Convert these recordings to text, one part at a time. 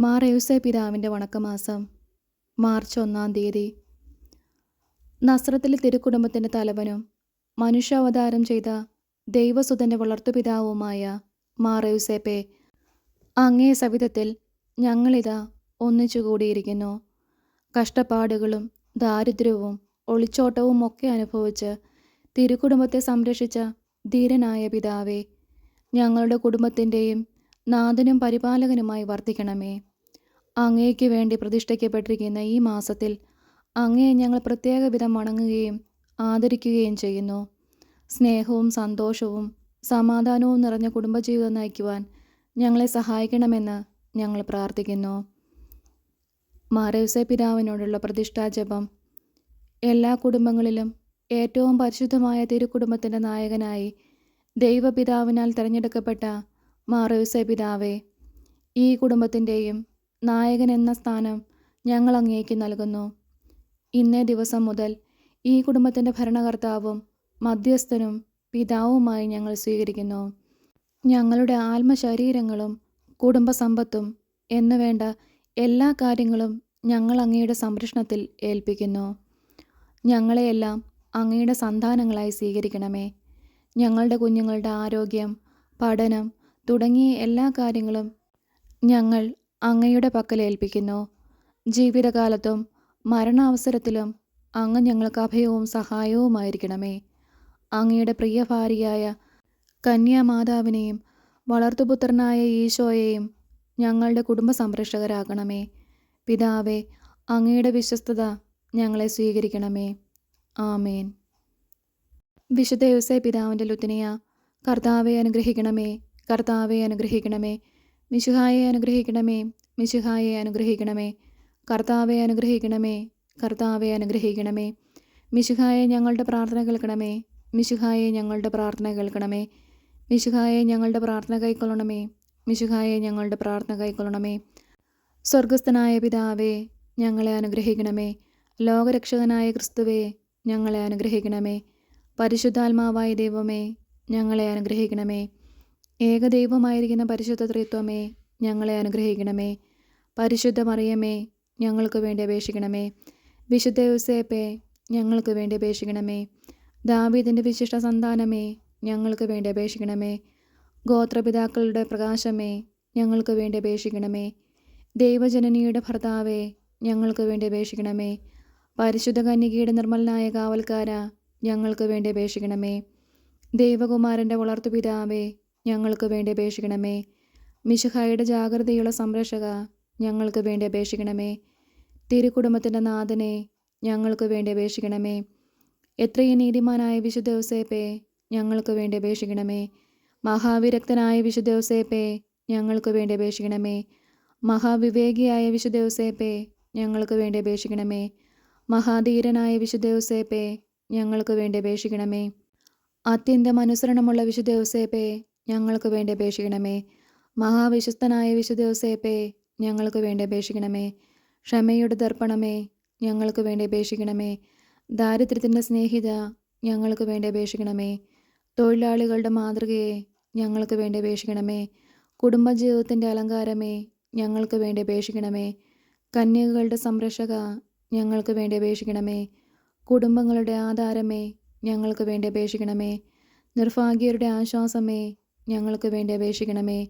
മാർ യൂസേ പിതാവിന്റെ വണക്കമാസം മാർച്ച് ഒന്നാം തീയതി. നസ്രത്തിലെ തിരുക്കുടുംബത്തിന്റെ തലവനും മനുഷ്യാവതാരം ചെയ്ത ദൈവസുതന്റെ വളർത്തുപിതാവുമായ മാർ യൂസേപ്പെ അങ്ങേ സവിധത്തിൽ ഞങ്ങളിതാ ഒന്നിച്ചുകൂടിയിരിക്കുന്നു. കഷ്ടപ്പാടുകളും ദാരിദ്ര്യവും ഒളിച്ചോട്ടവും ഒക്കെ അനുഭവിച്ച് തിരുക്കുടുംബത്തെ സംരക്ഷിച്ച ധീരനായ പിതാവേ ഞങ്ങളുടെ കുടുംബത്തിന്റെയും നാഥനും പരിപാലകനുമായി വർദ്ധിക്കണമേ അങ്ങേക്ക് വേണ്ടി പ്രതിഷ്ഠിക്കപ്പെട്ടിരിക്കുന്ന ഈ മാസത്തിൽ അങ്ങയെ ഞങ്ങൾ പ്രത്യേക വിധം വണങ്ങുകയും ആദരിക്കുകയും ചെയ്യുന്നു. സ്നേഹവും സന്തോഷവും സമാധാനവും നിറഞ്ഞ കുടുംബജീവിതം നയിക്കുവാൻ ഞങ്ങളെ സഹായിക്കണമെന്ന് ഞങ്ങൾ പ്രാർത്ഥിക്കുന്നു. മാരവ്സെ പിതാവിനോടുള്ള പ്രതിഷ്ഠാജപം എല്ലാ കുടുംബങ്ങളിലും ഏറ്റവും പരിശുദ്ധമായ തിരുക്കുടുംബത്തിന്റെ നായകനായി ദൈവപിതാവിനാൽ തിരഞ്ഞെടുക്കപ്പെട്ട മാറവ്സെ പിതാവേ ഈ കുടുംബത്തിന്റെയും നായകൻ എന്ന സ്ഥാനം ഞങ്ങൾ അങ്ങേക്ക് നൽകുന്നു. ഇന്നേ ദിവസം മുതൽ ഈ കുടുംബത്തിന്റെ ഭരണകർത്താവും മധ്യസ്ഥനും പിതാവുമായി ഞങ്ങൾ സ്വീകരിക്കുന്നു. ഞങ്ങളുടെ ആത്മശരീരങ്ങളും കുടുംബസമ്പത്തും എന്നു വേണ്ട എല്ലാ കാര്യങ്ങളും ഞങ്ങൾ അങ്ങയുടെ സംരക്ഷണത്തിൽ ഏൽപ്പിക്കുന്നു. ഞങ്ങളെയെല്ലാം അങ്ങയുടെ സന്താനങ്ങളായി സ്വീകരിക്കണമേ. ഞങ്ങളുടെ കുഞ്ഞുങ്ങളുടെ ആരോഗ്യം പഠനം തുടങ്ങിയ എല്ലാ കാര്യങ്ങളും ഞങ്ങൾ അങ്ങയുടെ പക്കൽ ഏൽപ്പിക്കുന്നു. ജീവിതകാലത്തും മരണാവസരത്തിലും അങ്ങ് ഞങ്ങൾക്ക് അഭയവും സഹായവുമായിരിക്കണമേ. അങ്ങയുടെ പ്രിയ ഭാര്യയായ കന്യാമാതാവിനെയും വളർത്തുപുത്രനായ ഈശോയെയും ഞങ്ങളുടെ കുടുംബ സംരക്ഷകരാകണമേ പിതാവേ അങ്ങയുടെ വിശ്വസ്തത ഞങ്ങളെ സ്വീകരിക്കണമേ. ആമേൻ. വിശുദ്ധ ദിവസേ പിതാവിന്റെ ലുത്തിനിയ കർത്താവെ അനുഗ്രഹിക്കണമേ കർത്താവെ അനുഗ്രഹിക്കണമേ. മിശുഹായെ അനുഗ്രഹിക്കണമേ മിശുഹായെ അനുഗ്രഹിക്കണമേ കർത്താവെ അനുഗ്രഹിക്കണമേ കർത്താവെ അനുഗ്രഹിക്കണമേ. മിശുഹായെ ഞങ്ങളുടെ പ്രാർത്ഥന കേൾക്കണമേ മിശുഹായെ ഞങ്ങളുടെ പ്രാർത്ഥന കേൾക്കണമേ മിശുഹായെ ഞങ്ങളുടെ പ്രാർത്ഥന കൈക്കൊള്ളണമേ മിശുഹായെ ഞങ്ങളുടെ പ്രാർത്ഥന കൈക്കൊള്ളണമേ. സ്വർഗസ്ഥനായ പിതാവേ ഞങ്ങളെ അനുഗ്രഹിക്കണമേ. ലോകരക്ഷകനായ ക്രിസ്തുവേ ഞങ്ങളെ അനുഗ്രഹിക്കണമേ. പരിശുദ്ധാത്മാവായ ദൈവമേ ഞങ്ങളെ അനുഗ്രഹിക്കണമേ. ഏകദൈവമായിരിക്കുന്ന പരിശുദ്ധ ത്രിത്വമേ ഞങ്ങളെ അനുഗ്രഹിക്കണമേ. പരിശുദ്ധ മറിയമേ ഞങ്ങൾക്ക് വേണ്ടി അപേക്ഷിക്കണമേ. വിശുദ്ധ യുസേപ്പേ ഞങ്ങൾക്ക് വേണ്ടി അപേക്ഷിക്കണമേ. ദാവീദിന്റെ വിശിഷ്ട സന്താനമേ ഞങ്ങൾക്ക് വേണ്ടി അപേക്ഷിക്കണമേ. ഗോത്രപിതാക്കളുടെ പ്രകാശമേ ഞങ്ങൾക്ക് വേണ്ടി അപേക്ഷിക്കണമേ. ദൈവജനനിയുടെ ഭർത്താവേ ഞങ്ങൾക്ക് വേണ്ടി അപേക്ഷിക്കണമേ. പരിശുദ്ധ കന്യകയുടെ നിർമ്മലനായ കാവൽക്കാര ഞങ്ങൾക്ക് വേണ്ടി അപേക്ഷിക്കണമേ. ദൈവകുമാരന്റെ വളർത്തുപിതാവേ ഞങ്ങൾക്ക് വേണ്ടി അപേക്ഷിക്കണമേ. മിശുഹായുടെ ജാഗ്രതയുള്ള സംരക്ഷക ഞങ്ങൾക്ക് വേണ്ടി അപേക്ഷിക്കണമേ. തിരുക്കുടുംബത്തിന്റെ നാഥനെ ഞങ്ങൾക്ക് വേണ്ടി അപേക്ഷിക്കണമേ. എത്രയും നീതിമാനായ വിശുദ്ധവസേപ്പേ ഞങ്ങൾക്ക് വേണ്ടി അപേക്ഷിക്കണമേ. മഹാവിരക്തനായ വിശുദ്ധവസേപ്പേ ഞങ്ങൾക്ക് വേണ്ടി അപേക്ഷിക്കണമേ. മഹാവിവേകിയായ വിശുദ്ധവസേപ്പേ ഞങ്ങൾക്ക് വേണ്ടി അപേക്ഷിക്കണമേ. മഹാധീരനായ വിശുദ്ധവസേപ്പേ ഞങ്ങൾക്ക് വേണ്ടി അപേക്ഷിക്കണമേ. അത്യന്തം അനുസരണമുള്ള വിശുദ്ധ യോസേപ്പേ ഞങ്ങൾക്ക് വേണ്ടി അപേക്ഷിക്കണമേ. മഹാവിശ്വസ്തനായ വിശുദ്ധ യോസേപ്പേ ഞങ്ങൾക്ക് വേണ്ടി അപേക്ഷിക്കണമേ. ക്ഷമയുടെ ദർപ്പണമേ ഞങ്ങൾക്ക് വേണ്ടി അപേക്ഷിക്കണമേ. ദാരിദ്ര്യത്തിന്റെ സ്നേഹിത ഞങ്ങൾക്ക് വേണ്ടി അപേക്ഷിക്കണമേ. തൊഴിലാളികളുടെ മാതൃകയെ ഞങ്ങൾക്ക് വേണ്ടി അപേക്ഷിക്കണമേ. കുടുംബജീവിതത്തിന്റെ അലങ്കാരമേ ഞങ്ങൾക്ക് വേണ്ടി അപേക്ഷിക്കണമേ. കന്യകകളുടെ സംരക്ഷക ഞങ്ങൾക്ക് വേണ്ടി അപേക്ഷിക്കണമേ. കുടുംബങ്ങളുടെ ആധാരമേ ഞങ്ങൾക്ക് വേണ്ടി അപേക്ഷിക്കണമേ. നിർഭാഗ്യരുടെ ആശ്വാസമേ ഞങ്ങൾക്ക് വേണ്ടി അപേക്ഷിക്കണമേ.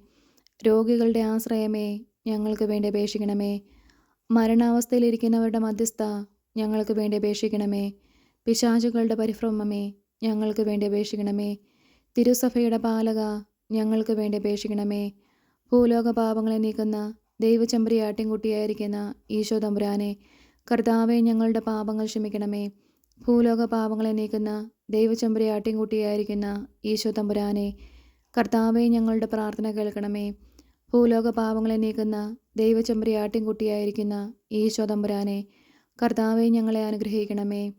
രോഗികളുടെ ആശ്രയമേ ഞങ്ങൾക്ക് വേണ്ടി അപേക്ഷിക്കണമേ. മരണാവസ്ഥയിലിരിക്കുന്നവരുടെ മധ്യസ്ഥ ഞങ്ങൾക്ക് വേണ്ടി അപേക്ഷിക്കണമേ. പിശാചുകളുടെ പരിഭ്രമമേ ഞങ്ങൾക്ക് വേണ്ടി അപേക്ഷിക്കണമേ. തിരുസഭയുടെ പാലക ഞങ്ങൾക്ക് വേണ്ടി അപേക്ഷിക്കണമേ. ഭൂലോക പാപങ്ങളെ നീക്കുന്ന ദൈവചമ്പരി ആട്ടിൻകുട്ടിയായിരിക്കുന്ന ഈശോ തമ്പുരാനെ കർത്താവെ ഞങ്ങളുടെ പാപങ്ങൾ ക്ഷമിക്കണമേ. ഭൂലോക പാപങ്ങളെ നീക്കുന്ന ദൈവചമ്പരി ആട്ടിൻകുട്ടിയായിരിക്കുന്ന ഈശോ തമ്പുരാനെ കർത്താവെ ഞങ്ങളുടെ പ്രാർത്ഥന കേൾക്കണമേ. ഭൂലോക പാപങ്ങളെ നീക്കുന്ന ദൈവചമ്പരി ആട്ടിൻകുട്ടിയായിരിക്കുന്ന ഈശോ കർത്താവെ ഞങ്ങളെ അനുഗ്രഹിക്കണമേ.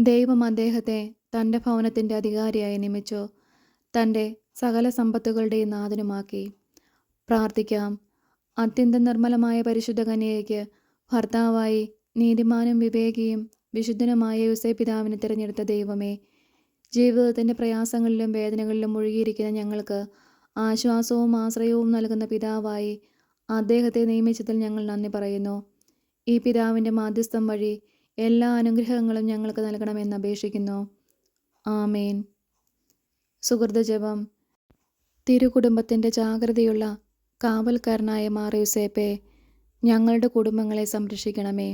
ദൈവം അദ്ദേഹത്തെ തന്റെ ഭവനത്തിന്റെ അധികാരിയായി നിയമിച്ചു. തന്റെ സകല സമ്പത്തുകളുടെയും നാഥനുമാക്കി. പ്രാർത്ഥിക്കാം. അത്യന്ത നിർമ്മലമായ പരിശുദ്ധ കന്യകയ്ക്ക് ഭർത്താവായി നീതിമാനും വിവേകിയും വിശുദ്ധനുമായ യുസൈ പിതാവിനെ തിരഞ്ഞെടുത്ത ദൈവമേ ജീവിതത്തിന്റെ പ്രയാസങ്ങളിലും വേദനകളിലും മുഴുകിയിരിക്കുന്ന ഞങ്ങൾക്ക് ആശ്വാസവും ആശ്രയവും നൽകുന്ന പിതാവായി അദ്ദേഹത്തെ നിയമിച്ചതിൽ ഞങ്ങൾ നന്ദി പറയുന്നു. ഈ പിതാവിന്റെ മാധ്യസ്ഥം വഴി എല്ലാ അനുഗ്രഹങ്ങളും ഞങ്ങൾക്ക് നൽകണമെന്ന് അപേക്ഷിക്കുന്നു. ആമേൻ. സുഹൃത ജപം. തിരുകുടുംബത്തിന്റെ ജാഗ്രതയുള്ള കാവൽക്കാരനായ മാറിയുസേപ്പെ ഞങ്ങളുടെ കുടുംബങ്ങളെ സംരക്ഷിക്കണമേ.